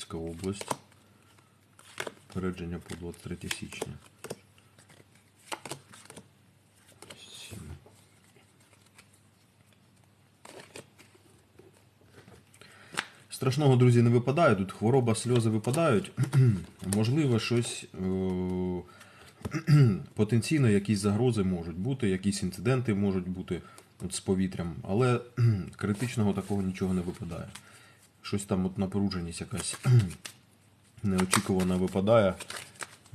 Житомирська область. Попередження по 23 січня. Страшного, друзі, не випадає. Тут хвороба, сльози випадають. Можливо, щось е, потенційно якісь загрози можуть бути, якісь інциденти можуть бути от з повітрям, але критичного такого нічого не випадає. Щось там от напруженість якась неочікувано випадає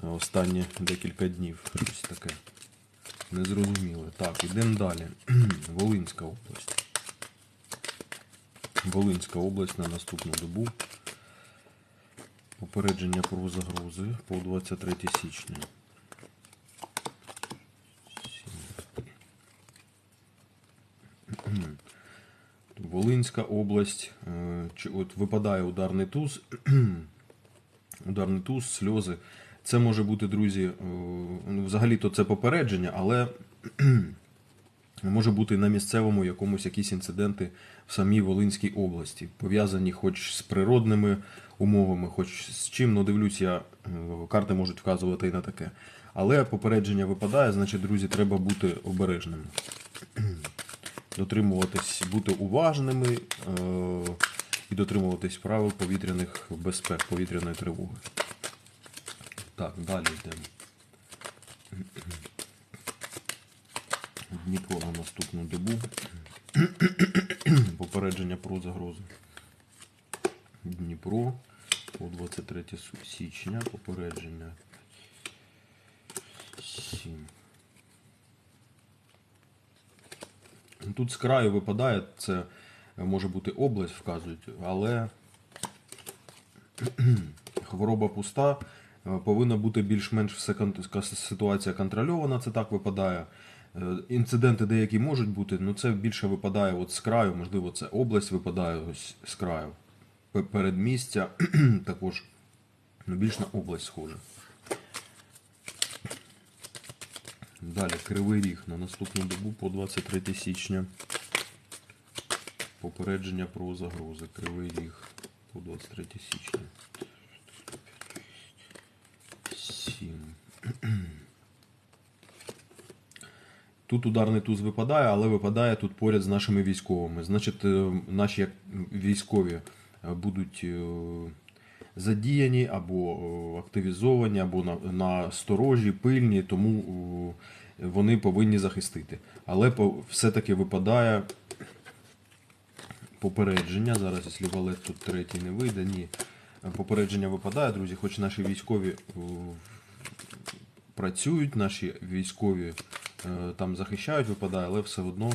е, останні декілька днів. Щось таке. Незрозуміле. Так, ідемо далі. Волинська область. Волинська область на наступну добу. Попередження про загрози по 23 січня. Сім. Волинська область. е, От випадає ударний туз. Ударний туз, сльози. Це може бути, друзі, е, ну, взагалі-то це попередження, але може бути на місцевому якомусь якісь інциденти в самій Волинській області, пов'язані хоч з природними умовами, хоч з чим, ну дивлюсь, я е, карти можуть вказувати і на таке. Але попередження випадає, значить, друзі, треба бути обережними. Дотримуватись, бути уважними е- і дотримуватись правил повітряних безпек, повітряної тривоги. Так, далі йдемо. Дніпро на наступну добу. Попередження про загрози. Дніпро по 23 січня. Попередження 7. Тут з краю випадає, це може бути область, вказують, але хвороба пуста, е, повинна бути більш-менш ситуація контрольована, це так випадає. Е, Інциденти деякі можуть бути, але це більше випадає от з краю, можливо, це область випадає ось з краю. Передмістя також ну, більш на область схоже. Далі Кривий Ріг на наступну добу по 23 січня. Попередження про загрози. Кривий Ріг по 23 січня. 7. Тут ударний туз випадає, але випадає тут поряд з нашими військовими. Значить, е, наші військові е, будуть е, задіяні або е, активізовані, або на, на сторожі, пильні, тому е, вони повинні захистити. Але все-таки випадає попередження. Зараз, якщо валет тут третій не вийде, ні. Попередження випадає, друзі, хоч наші військові е, працюють, наші військові там захищають, випадає, але все одно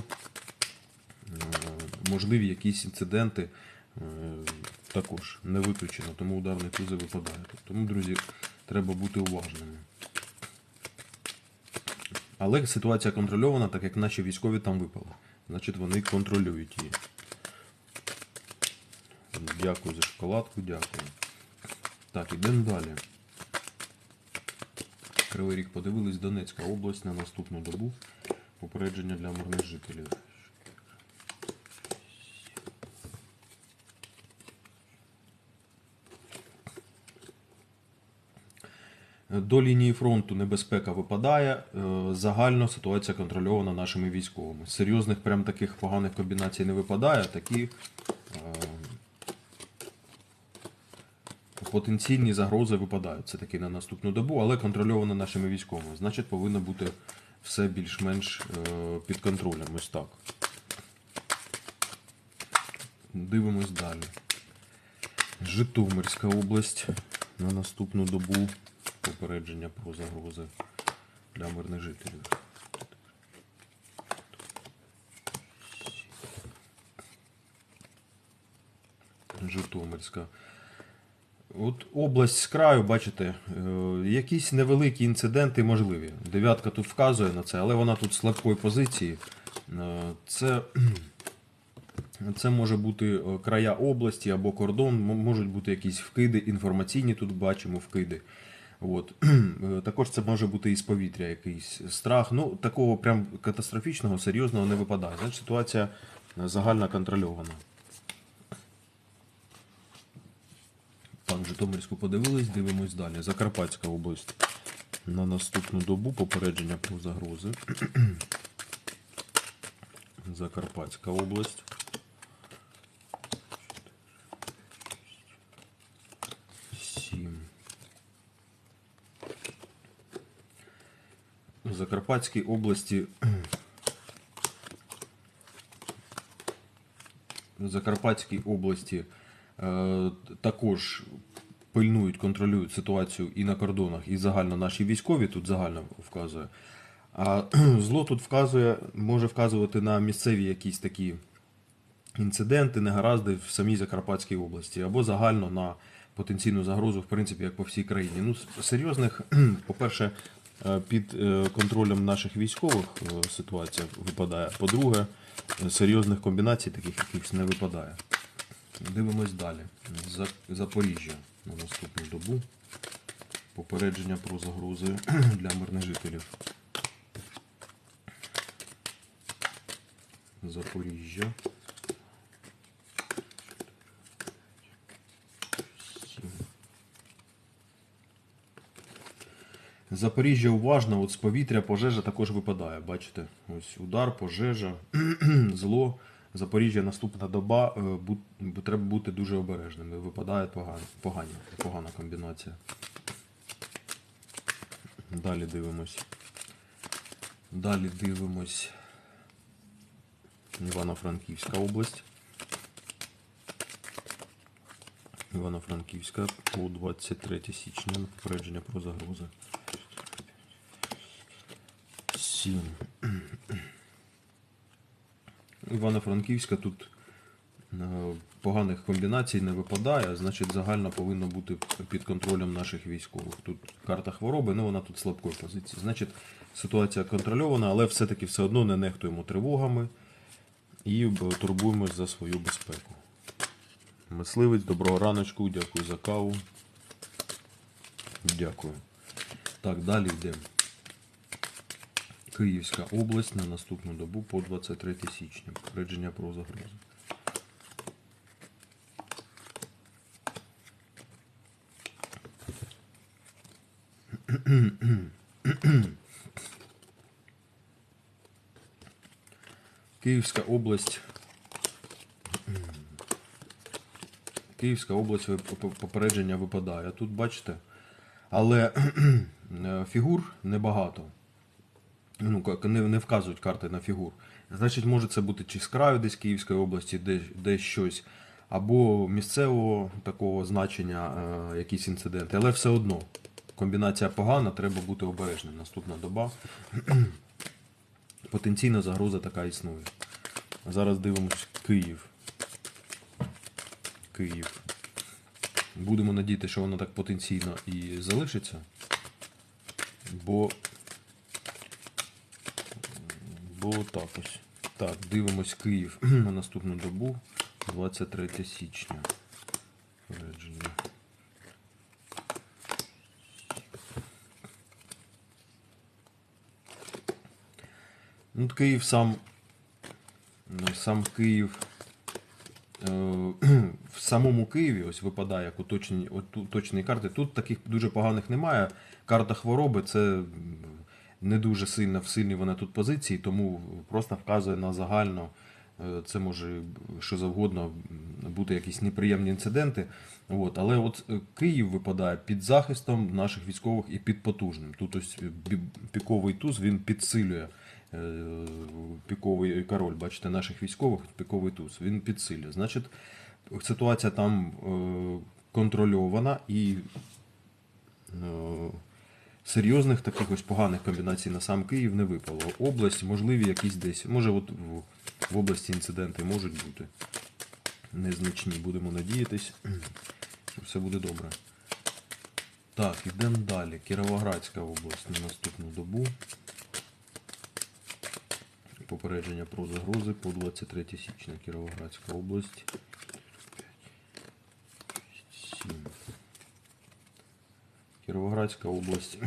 можливі якісь інциденти також не виключено, тому ударний тузи випадає. Тому, друзі, треба бути уважними. Але ситуація контрольована, так як наші військові там випали. Значить, вони контролюють її. Дякую за шоколадку, дякую. Так, ідемо далі. Кривий рік подивились, Донецька область на наступну добу. Попередження для мирних жителів. До лінії фронту небезпека випадає. е, Загально ситуація контрольована нашими військовими. Серйозних прям таких поганих комбінацій не випадає. Такі е, потенційні загрози випадають. Це таки на наступну добу, але контрольовано нашими військовими. Значить, повинно бути все більш-менш е, під контролем. Ось так. Дивимось далі. Житомирська область на наступну добу. Попередження про загрози для мирних жителів. Житомирська. От область з краю, бачите, е, якісь невеликі інциденти можливі. Дев'ятка тут вказує на це, але вона тут слабкої позиції. Е, Це, це може бути е, края області або кордон, можуть бути якісь вкиди, інформаційні тут бачимо вкиди. От. Е, Також це може бути і з повітря якийсь страх. Ну, такого прям катастрофічного, серйозного не випадає. Значить, ситуація е, загально контрольована. Так, Житомирську подивились, дивимось далі. Закарпатська область. На наступну добу попередження про загрози. Закарпатська область. Сім. В Закарпатській області. В Закарпатській області е, також пильнують, контролюють ситуацію і на кордонах, і загально наші військові тут загально вказує. А зло тут вказує, може вказувати на місцеві якісь такі інциденти, негаразди в самій Закарпатській області, або загально на потенційну загрозу, в принципі, як по всій країні. Ну, серйозних, по-перше, під е, контролем наших військових е, ситуація випадає. По-друге, е, серйозних комбінацій таких якихось не випадає. Дивимось далі. Запоріжжя на наступну добу. Попередження про загрози для мирних жителів. Запоріжжя. Сім. Запоріжжя уважно, от з повітря пожежа також випадає. Бачите? Ось удар, пожежа, зло. Запоріжжя наступна доба, е, бу- треба бути дуже обережними. Випадає погано, погані, погана комбінація. Далі дивимось. Далі дивимось. Івано-Франківська область. Івано-Франківська по 23 січня на попередження про загрози. 7. Івано-Франківська тут е, поганих комбінацій не випадає, значить загально повинно бути під контролем наших військових. Тут карта хвороби, ну вона тут слабкої позиції. Значить, ситуація контрольована, але все-таки все одно не нехтуємо тривогами і турбуємось за свою безпеку. Мисливець, доброго раночку, дякую за каву. Дякую. Так, далі йдемо. Київська область на наступну добу по 23 січня. Попередження про загрози. Київська область. Київська область попередження випадає. Тут бачите. Але фігур небагато. Ну, не, не вказують карти на фігур. Значить, може це бути чи з краю десь Київської області, де, де щось, або місцевого такого значення, е, якісь інциденти. Але все одно комбінація погана, треба бути обережним. Наступна доба. Потенційна загроза така існує. Зараз дивимось Київ. Київ. Будемо надіяти, що воно так потенційно і залишиться. Бо. Бо так ось. Так, дивимось Київ на наступну добу. 23 січня. Попередження. Ну, Київ сам. Сам Київ. е, В самому Києві ось випадає як уточнені, от уточнені карти. Тут таких дуже поганих немає. Карта хвороби це не дуже сильно в сильній вона тут позиції, тому просто вказує на загально. Е, Це може що завгодно бути якісь неприємні інциденти. От. Але от е, Київ випадає під захистом наших військових і під потужним. Тут ось піковий туз він підсилює е, піковий король, бачите, наших військових, піковий туз, він підсилює. Значить, ситуація там е, контрольована і е, серйозних таких ось поганих комбінацій на сам Київ не випало. Область, можливі якісь десь. Може, от в, в області інциденти можуть бути незначні. Будемо надіятись, що все буде добре. Так, ідемо далі. Кіровоградська область на наступну добу. Попередження про загрози по 23 січня. Кіровоградська область. 7. Кіровоградська область.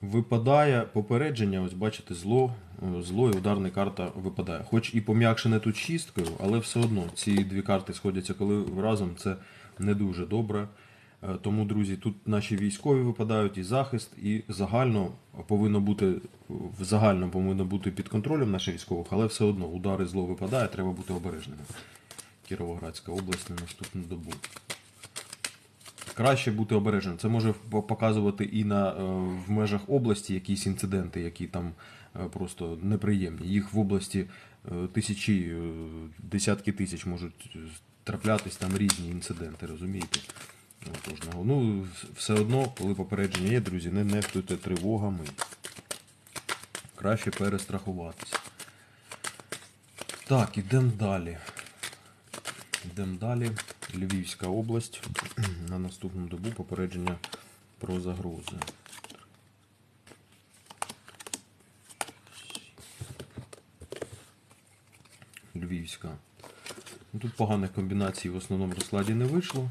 Випадає попередження, ось бачите, зло, зло і ударна карта випадає. Хоч і пом'якшене тут шісткою, але все одно ці дві карти сходяться коли разом, це не дуже добре. Е, Тому, друзі, тут наші військові випадають і захист, і загально повинно бути загально повинно бути під контролем наших військових, але все одно удари зло випадає, треба бути обережними. Кіровоградська область на наступну добу. Краще бути обережним. Це може показувати і на, е, в межах області якісь інциденти, які там е, просто неприємні. Їх в області е, тисячі, десятки тисяч можуть траплятись там різні інциденти, розумієте? Кожного. Ну, все одно, коли попередження є, друзі, не нехтуйте тривогами. Краще перестрахуватися. Так, ідемо далі. Йдемо далі. Львівська область. На наступну добу попередження про загрози. Львівська. Ну, Тут поганих комбінацій в основному розкладі не вийшло.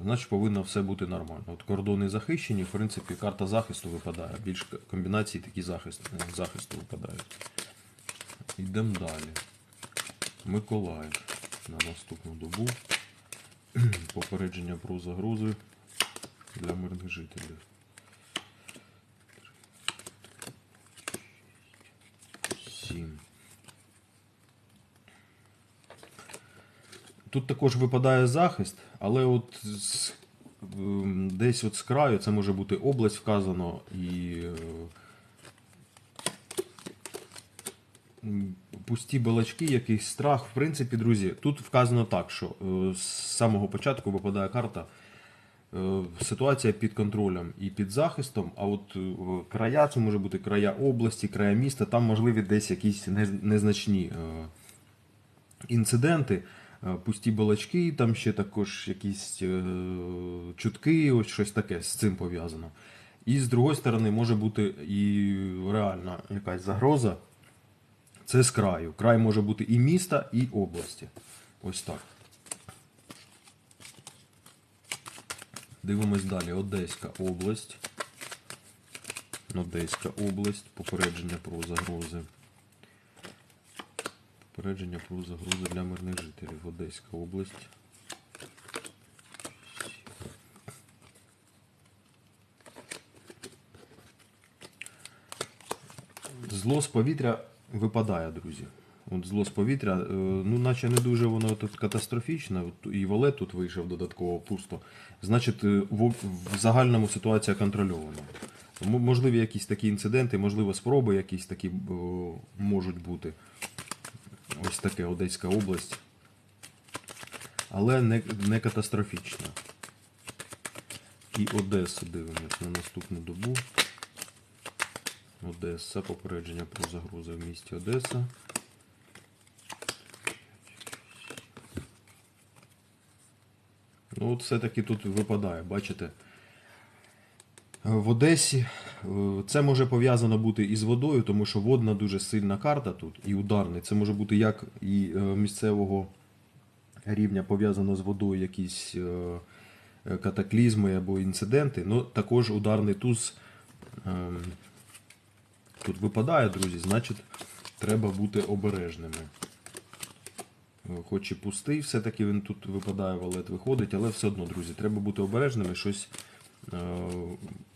Значить повинно все бути нормально. От кордони захищені, в принципі, карта захисту випадає. Більш комбінацій такі захист, захисту випадають. Йдемо далі. Миколаїв на наступну добу. Попередження про загрози для мирних жителів. Тут також випадає захист, але от з, ем, десь от з краю це може бути область вказано і е, пусті балачки, якийсь страх. В принципі, друзі, тут вказано так, що е, з самого початку випадає карта. е, Ситуація під контролем і під захистом, а от е, края, це може бути края області, края міста, там можливі десь якісь незначні інциденти, пусті балачки, там ще також якісь чутки, ось щось таке з цим пов'язано. І з другої сторони може бути і реальна якась загроза. Це з краю. Край може бути і міста, і області. Ось так. Дивимось далі. Одеська область. Одеська область. Попередження про загрози. Попередження про загрози для мирних жителів. Одеська область. Зло з повітря випадає, друзі. От зло з повітря, е, ну, наче не дуже воно тут катастрофічне, і валет тут вийшов додатково пусто. Значить, е, в, загальному ситуація контрольована. Можливі якісь такі інциденти, можливо, спроби якісь такі е, можуть бути. Ось таке Одеська область. Але не, не катастрофічна. І Одесу дивимось на наступну добу. Одеса, попередження про загрози в місті Одеса. Ну, от все-таки тут випадає, бачите. В Одесі е, це може пов'язано бути із водою, тому що водна дуже сильна карта тут і ударний. Це може бути як і е, місцевого рівня пов'язано з водою якісь е, катаклізми або інциденти. Ну, також ударний туз ем, тут випадає, друзі, значить треба бути обережними. Е, Хоч і пустий, все-таки він тут випадає, валет виходить, але все одно, друзі, треба бути обережними. Щось, е,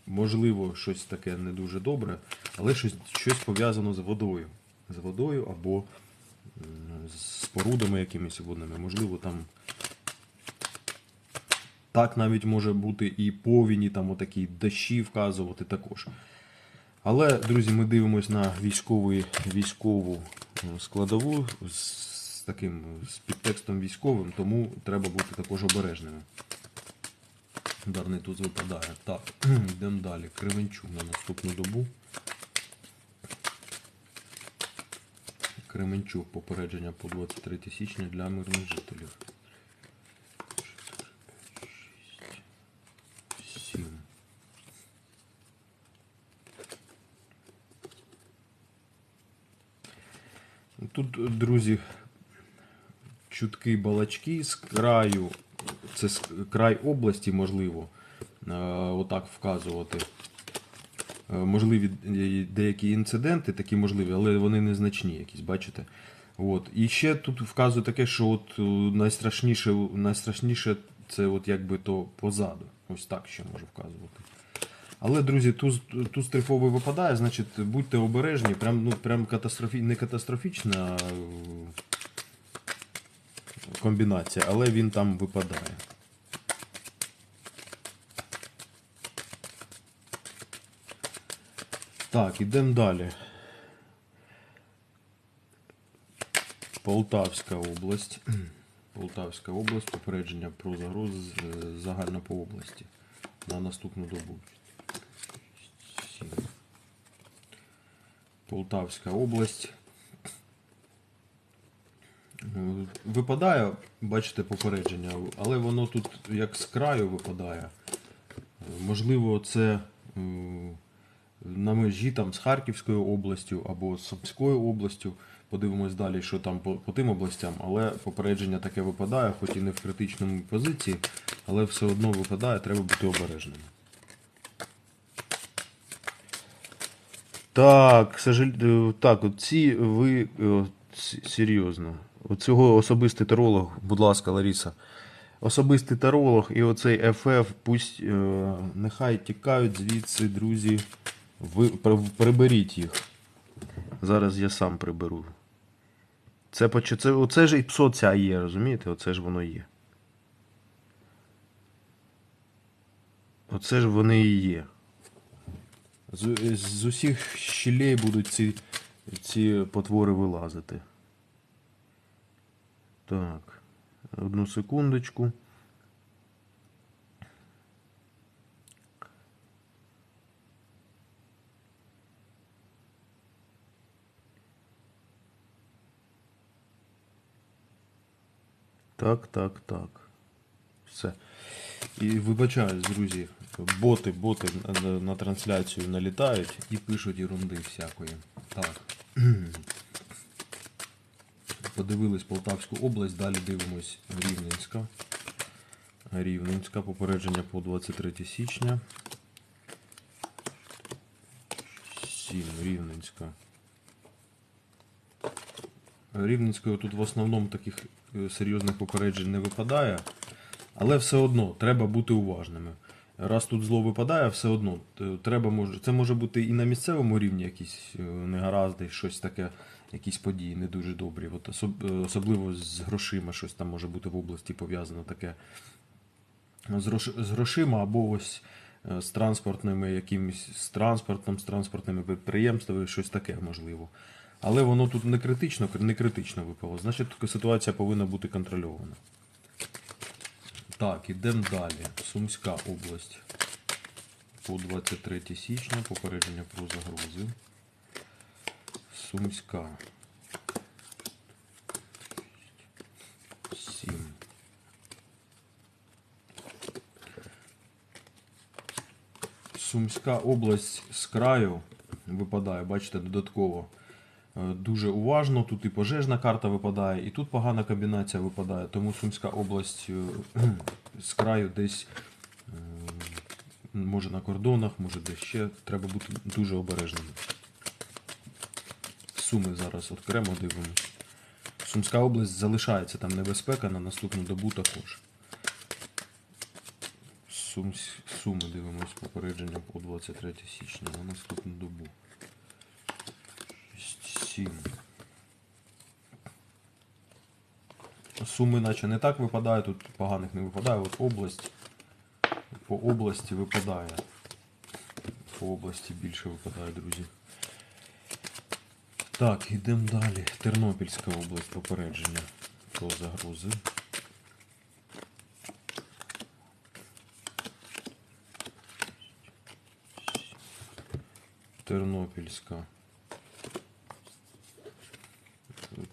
можливо, щось таке не дуже добре, але щось, щось пов'язано з водою. З водою або з спорудами якимись водними. Можливо, там так навіть може бути і повіні, там отакі дощі вказувати також. Але, друзі, ми дивимося на військовий, військову е, складову з таким з підтекстом військовим, тому треба бути також обережними. Ударний тут випадає. Так, йдемо далі. Кременчук на наступну добу. Кременчук попередження по 23 січня для мирних жителів. 7. Тут, друзі, чутки балачки з краю, це з край області, можливо, е, отак вказувати. е, можливі деякі інциденти, такі можливі, але вони незначні якісь, бачите? От. І ще тут вказує таке, що от е, найстрашніше, найстрашніше це от якби то позаду. Ось так ще може вказувати. Але, друзі, туз, туз трифовий випадає, значить будьте обережні, прям, ну, прям катастрофі... не катастрофічна е, комбінація, але він там випадає. Так, ідемо далі. Полтавська область. Полтавська область, попередження про загрози загально по області на наступну добу. Полтавська область. Випадає, бачите, попередження, але воно тут як з краю випадає. Можливо, це на межі там з Харківською областю або з Сумською областю. Подивимось далі, що там по, по тим областям, але попередження таке випадає, хоч і не в критичному позиції, але все одно випадає, треба бути обережним. Так, сожаль... е, так, ці ви е, серйозно. Оцього особистий таролог, будь ласка, Ларіса. Особистий таролог і оцей ФФ, пусть е, нехай тікають звідси, друзі. Ви при- приберіть їх. Зараз я сам приберу. Це, поч- це, оце ж і псо ця є, розумієте? Оце ж воно є. Оце ж вони і є. З, з усіх щілей будуть ці, ці потвори вилазити. Так. Одну секундочку. Так, так, так. Все. І вибачаюсь, друзі, боти, боти на, трансляцію налітають і пишуть ерунди всякої. Так. Подивились Полтавську область, далі дивимось Рівненська. Рівненська, попередження по 23 січня. 7, Рівненська. Рівненської тут в основному таких е, серйозних попереджень не випадає, але все одно треба бути уважними. Раз тут зло випадає, все одно треба може. Це може бути і на місцевому рівні якісь е, негаразди, щось таке, якісь події не дуже добрі. От е, особливо з грошима, щось там може бути в області пов'язано таке. З, грош- з грошима або ось е, з транспортними якимись з транспортом, з транспортними підприємствами, щось таке можливо. Але воно тут не критично, не критично випало. Значить, ситуація повинна бути контрольована. Так, ідемо далі. Сумська область. По 23 січня. Попередження про загрози. Сумська. 7. Сумська область з краю випадає, бачите, додатково. Е, Дуже уважно. Тут і пожежна карта випадає, і тут погана комбінація випадає. Тому Сумська область е, з краю десь е, може на кордонах, може десь ще. Треба бути дуже обережними. Суми зараз окремо дивимось. Сумська область залишається там небезпека на наступну добу також. Суми дивимось попередження по 23 січня на наступну добу. 7. Суми наче не так випадає, тут поганих не випадає. От область. По області випадає. По області більше випадає, друзі. Так, йдемо далі. Тернопільська область попередження про загрози. Тернопільська.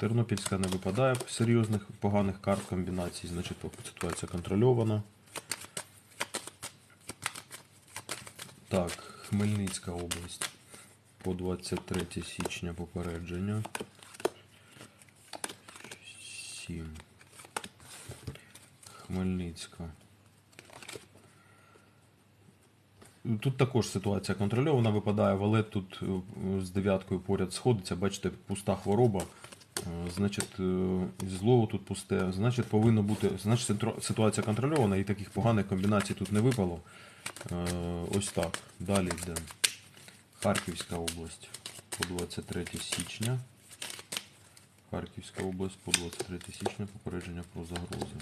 Тернопільська не випадає серйозних поганих карт комбінацій, значить ситуація контрольована. Так, Хмельницька область. По 23 січня попередження. 7. Хмельницька. тут також ситуація контрольована випадає, валет тут е, з дев'яткою поряд сходиться, бачите, пуста хвороба. Е, Значить, е, і зло тут пусте. Значить, повинно бути. Значить, ситуація контрольована і таких поганих комбінацій тут не випало. Е, Ось так. Далі йдемо. Харківська область по 23 січня. Харківська область по 23 січня. Попередження про загрози.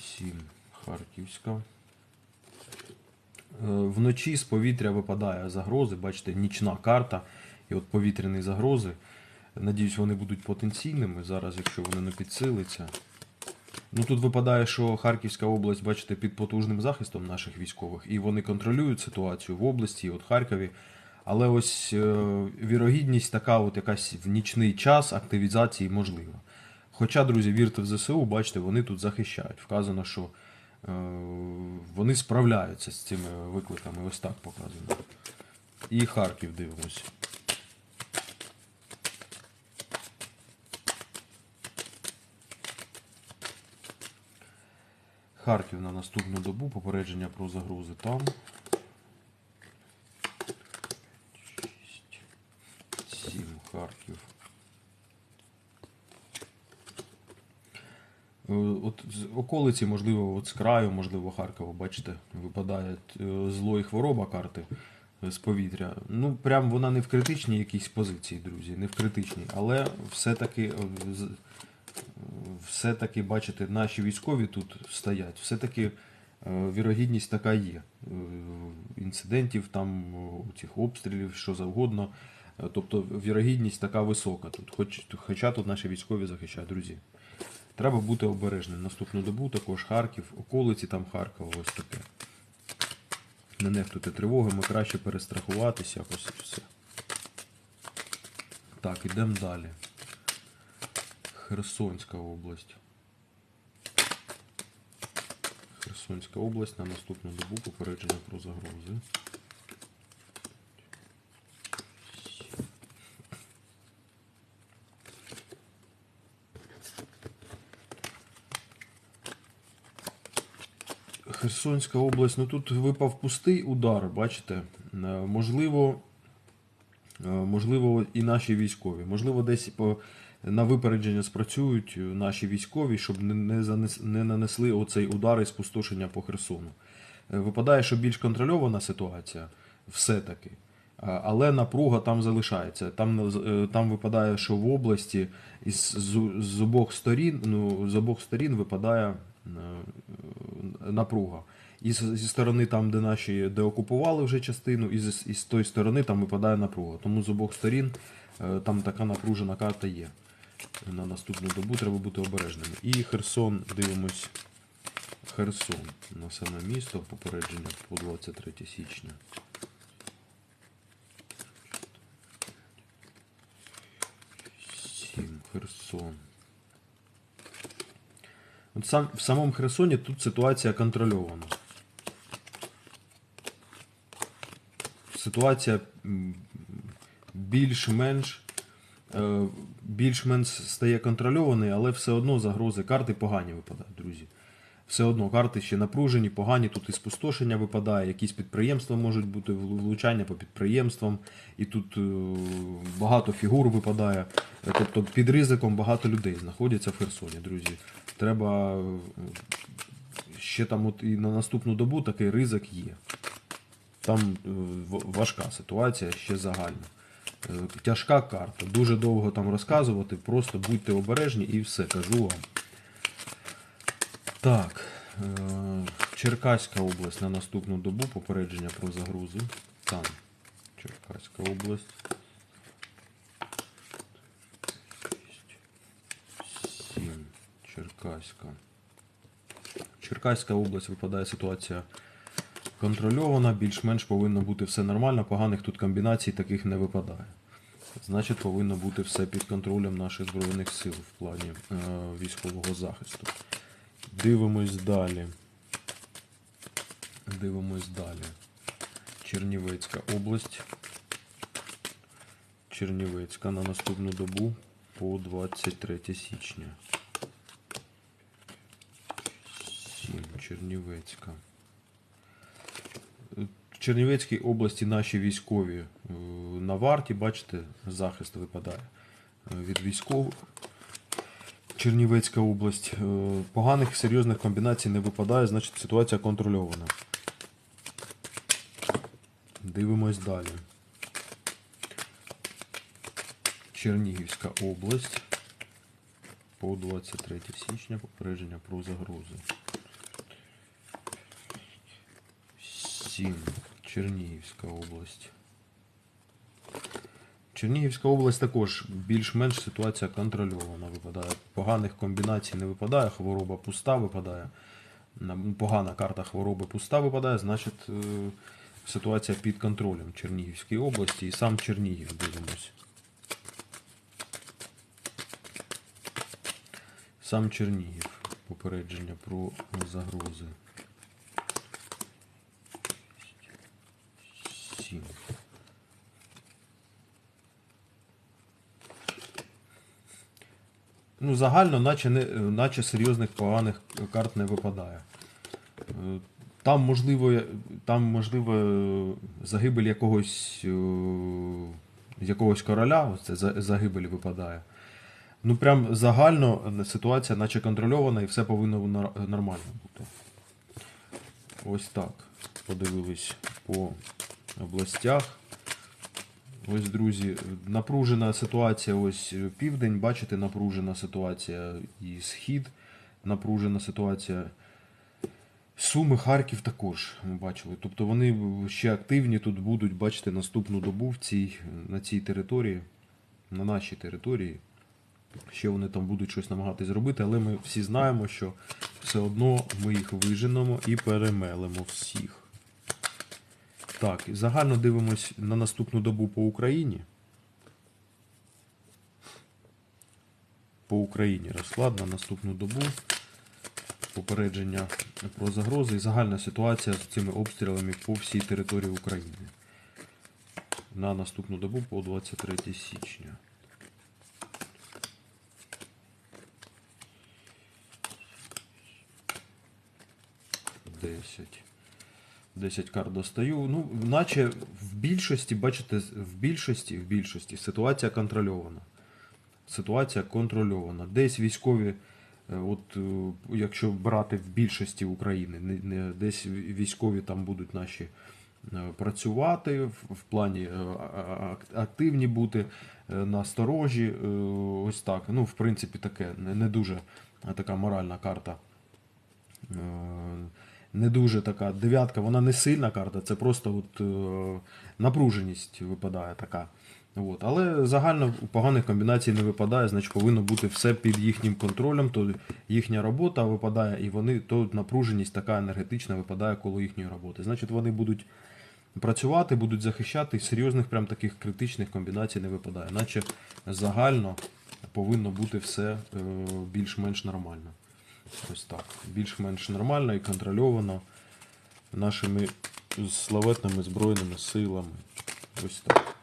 7. Харківська. Вночі з повітря випадає загрози. Бачите, нічна карта. І от повітряні загрози. Надіюсь, вони будуть потенційними. Зараз, якщо вони не підсилиться. Ну тут випадає, що Харківська область, бачите, під потужним захистом наших військових, і вони контролюють ситуацію в області, от Харкові. Але ось е, вірогідність така, от якась в нічний час активізації можлива. Хоча, друзі, вірте в ЗСУ, бачите, вони тут захищають. Вказано, що е, вони справляються з цими викликами. Ось так показано. І Харків дивимось. Харків на наступну добу. Попередження про загрози там. 6, 7 Харків. От з околиці, можливо, от з краю, можливо, Харкова, бачите, випадає е, зло і хвороба карти е, з повітря. Ну, прям вона не в критичній якійсь позиції, друзі, не в критичній, але все-таки е, все-таки, бачите, наші військові тут стоять, все-таки е, вірогідність така є. Е, Інцидентів, там, цих обстрілів, що завгодно. Е, Тобто вірогідність така висока тут, хоч, хоча тут наші військові захищають, друзі. Треба бути обережним. Наступну добу також Харків, околиці там Харкова, ось таке. Не нехтуйте тривогами, краще перестрахуватись якось все. Так, ідемо далі. Херсонська область. Херсонська область на наступну добу попередження про загрози. Херсонська область, ну тут випав пустий удар, бачите. Е, Можливо, е, можливо, і наші військові. Можливо, десь по, на випередження спрацюють е, наші військові, щоб не, не, занес, не нанесли оцей удар і спустошення по Херсону. Е, Випадає, що більш контрольована ситуація все-таки. Але напруга там залишається. Там, е, там випадає, що в області із, з, з обох сторін, ну, з обох сторін випадає напруга. І зі сторони, там, де наші де окупували вже частину, і з, і з тої сторони там випадає напруга. Тому з обох сторін там така напружена карта є. На наступну добу треба бути обережними. І Херсон, дивимось. Херсон на саме місто, попередження по 23 січня. Херсон. От сам, в самому Херсоні тут ситуація контрольована. Ситуація більш-менш е, більш-менш стає контрольованою, але все одно загрози карти погані випадають, друзі. Все одно карти ще напружені, погані, тут і спустошення випадає, якісь підприємства можуть бути, влучання по підприємствам, і тут е, багато фігур випадає. Тобто під ризиком багато людей знаходяться в Херсоні, друзі. Треба е, ще там от і на наступну добу такий ризик є. Там е, важка ситуація, ще загальна. Е, Тяжка карта. Дуже довго там розказувати, просто будьте обережні і все, кажу вам. Так. е, Черкаська область на наступну добу попередження про загрози. Там. Черкаська область. Сім. Черкаська. Черкаська область випадає ситуація контрольована, більш-менш повинно бути все нормально, поганих тут комбінацій таких не випадає. Значить, повинно бути все під контролем наших Збройних сил в плані е, військового захисту. Дивимось далі. Дивимось далі. Чернівецька область. Чернівецька на наступну добу по 23 січня. 7. Чернівецька. Чернівецькій області наші військові е, на варті, бачите, захист випадає е, від військових. Чернівецька область. Е, Поганих серйозних комбінацій не випадає, значить ситуація контрольована. Дивимось далі. Чернігівська область. По 23 січня попередження про загрози. 7. Чернігівська область. Чернігівська область також більш-менш ситуація контрольована випадає. Поганих комбінацій не випадає, хвороба пуста випадає. Погана карта хвороби пуста випадає, значить е, ситуація під контролем Чернігівської області і сам Чернігів дивимось. Сам Чернігів. Попередження про загрози. 7. Ну, загально, наче, не, наче серйозних поганих карт не випадає. Е, Там можливо, там можливо загибель якогось, е, якогось короля, це загибель випадає. Ну, прям загально ситуація, наче контрольована, і все повинно нормально бути. Ось так. Подивились по областях. Ось, друзі, напружена ситуація. Ось е, південь, бачите, напружена ситуація і схід, напружена ситуація. Суми, Харків також ми бачили. Тобто вони ще активні тут будуть, бачите, наступну добу в цій, на цій території, на нашій території. Ще вони там будуть щось намагатись зробити, але ми всі знаємо, що все одно ми їх виженемо і перемелемо всіх. Так, і загально дивимось на наступну добу по Україні. По Україні розклад на наступну добу. Попередження про загрози і загальна ситуація з цими обстрілами по всій території України. На наступну добу по 23 січня. Десять. 10 карт достаю. Ну, наче в більшості, бачите, в більшості, в більшості ситуація контрольована. Ситуація контрольована. Десь військові, е, от е, якщо брати в більшості України, не, не, десь військові там будуть наші е, працювати в, в плані активні бути насторожі. Ось так. Ну, в принципі, таке не, не дуже така моральна карта. Не дуже така дев'ятка, вона не сильна карта, це просто от, е, напруженість випадає така. От. Але загально поганих комбінацій не випадає, значить повинно бути все під їхнім контролем, то їхня робота випадає, і вони, то напруженість така енергетична випадає коло їхньої роботи. Значить, вони будуть працювати, будуть захищати, серйозних прям таких критичних комбінацій не випадає. Наче загально повинно бути все е, більш-менш нормально. Ось так. Більш-менш нормально і контрольовано нашими славетними Збройними силами. Ось так.